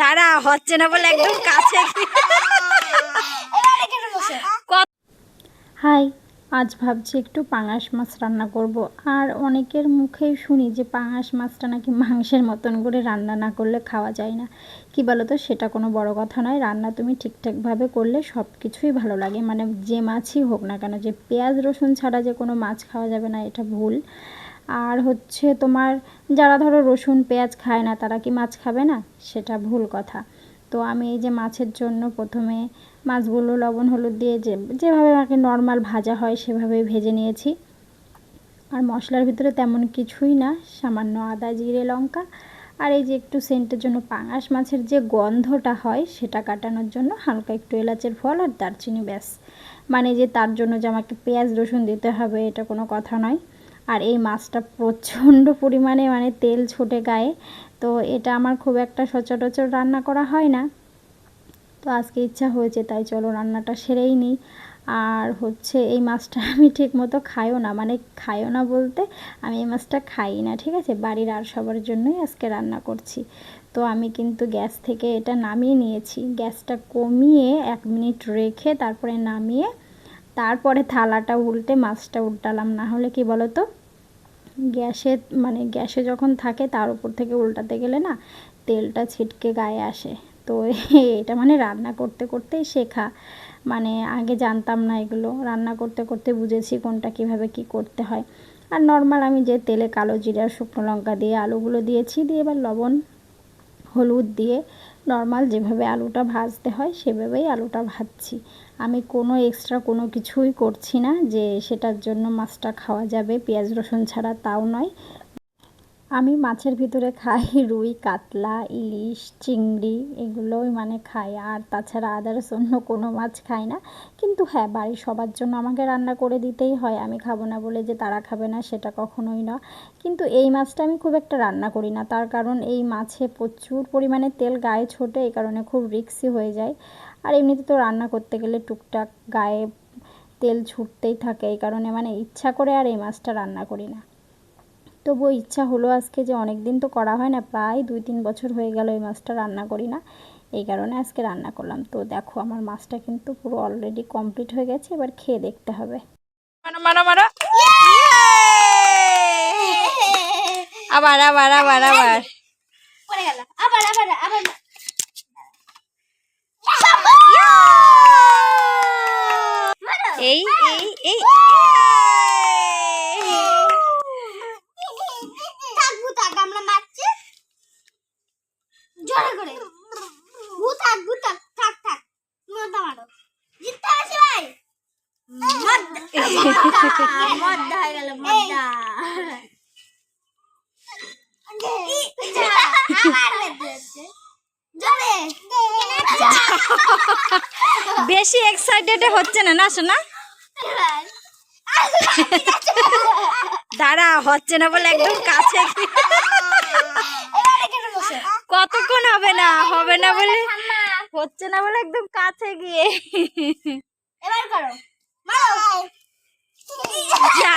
দাঁড়া, হচ্ছে না বলে একদম কাছে। হাই, আজ ভাবছি একটু পাঙাশ মাছ রান্না করব। আর অনেকের মুখেই শুনি যে পাঙাশ মাছটা নাকি মাংসের মতন করে রান্না না করলে খাওয়া যায় না। কি বলো তো সেটা কোনো বড় কথা নয়। রান্না তুমি ঠিকঠাকভাবে করলে সব কিছুই ভালো লাগে। মানে যে মাছই হোক না কেন, যে পেঁয়াজ রসুন ছাড়া যে কোনো মাছ খাওয়া যাবে না, এটা ভুল। আর হচ্ছে তোমার যারা ধরো রসুন, পেঁয়াজ খায় না, তারা কি মাছ খাবে না? সেটা ভুল কথা। তো আমি এই যে মাছের জন্য প্রথমে মাছগুলো লবণ, হলুদ দিয়ে যে, যেভাবে আমাকে নর্মাল ভাজা হয় সেভাবেই ভেজে নিয়েছি। আর মশলার ভিতরে তেমন কিছুই না, সামান্য আদা, জিরে, লঙ্কা। আর এই যে একটু সেন্টের জন্য পাঙাশ মাছের যে গন্ধটা হয়, সেটা কাটানোর জন্য হালকা একটু এলাচের ফল আর দারচিনি ব্যাস। মানে যে তার জন্য যে আমাকে পেঁয়াজ, রসুন দিতে হবে, এটা কোনো কথা নয়। আর এই মাছটা প্রচণ্ড পরিমাণে মানে তেল ছোটে গায়ে। তো এটা আমার খুব একটা সচরাচর রান্না করা হয় না। তো আজকে ইচ্ছা হয়েছে, তাই চলো রান্নাটা সেরেই নিই। আর হচ্ছে এই মাছটা আমি ঠিক মতো খাইও না মানে খাইও না বলতে আমি এই মাছটা খাই না, ঠিক আছে? বাড়ির আর সবার জন্যই আজকে রান্না করছি। তো আমি কিন্তু গ্যাস থেকে এটা নামিয়ে নিয়েছি। গ্যাসটা কমিয়ে এক মিনিট রেখে তারপরে নামিয়ে তারপরে থালাটা উল্টে মাছটা উল্টালাম, না হলে কি বলো তো গ্যাসে মানে গ্যাসে যখন থাকে তার উপর থেকে উল্টাতে গেলে না তেলটা ছিটকে গায়ে আসে। তো এটা মানে রান্না করতে করতেই শেখা। মানে আগে জানতাম না এগুলো। রান্না করতে করতে বুঝেছি কোনটা কীভাবে কি করতে হয়। আর নর্মাল আমি যে তেলে কালো জিরা, শুকনো লঙ্কা দিয়ে আলুগুলো দিয়েছি, দিয়ে এবার লবণ, হলুদ দিয়ে নর্মাল যেভাবে আলুটা ভাজতে হয়, সেভাবেই আলুটা ভাজছি। আমি কোনো এক্সট্রা কোনো কিছুই করছি না যে সেটার জন্য মাছটা খাওয়া যাবে। পেঁয়াজ, রসুন ছাড়া তাও নয়। আমি মাছের ভিতরে খাই রুই, কাতলা, ইলিশ, চিংড়ি, এগুলোই মানে খাই। আর তাছাড়া আদার্স অন্য কোনো মাছ খাই না। কিন্তু হ্যাঁ বাড়ির সবার জন্য আমাকে রান্না করে দিতেই হয়। আমি খাব না বলে যে তারা খাবে না, সেটা কখনোই না কিন্তু এই মাছটা আমি খুব একটা রান্না করি না। তার কারণ এই মাছে প্রচুর পরিমাণে তেল গায়ে ছোটে, এই কারণে খুব রিক্সি হয়ে যায়। আর এমনিতে তো রান্না করতে গেলে টুকটাক গায়ে তেল ছুটতেই থাকে। এই কারণে মানে ইচ্ছা করে আর এই মাছটা রান্না করি না। তবুও ইচ্ছা হলো আজকে যে অনেক দিন তো করা হয় না প্রায় দুই তিন বছর হয়ে গেল এই মাছটা রান্না করি না। এই কারণে আজকে রান্না করলাম। তো দেখো আমার মাছটা কিন্তু পুরো অলরেডি কমপ্লিট হয়ে গেছে এবার খেয়ে দেখতে হবে। মারো মারো মারো। আবার আবার আবার আবার। আবার আবার আবার। এই এই এই থাক ভূতাক আমরা মারছি জোরে করে ভূতাক ভূতাক থাক থাক মদ্দা মারো জিততে হবে ভাই বেশি এক্সাইটেড হচ্ছে না না শোনা দাঁড়া, হচ্ছে না বলে একদম কাছে। কতক্ষণ হবে না হবে না বলে? হচ্ছে না বলে একদম কাছে গিয়ে। এবার করো। মারো যা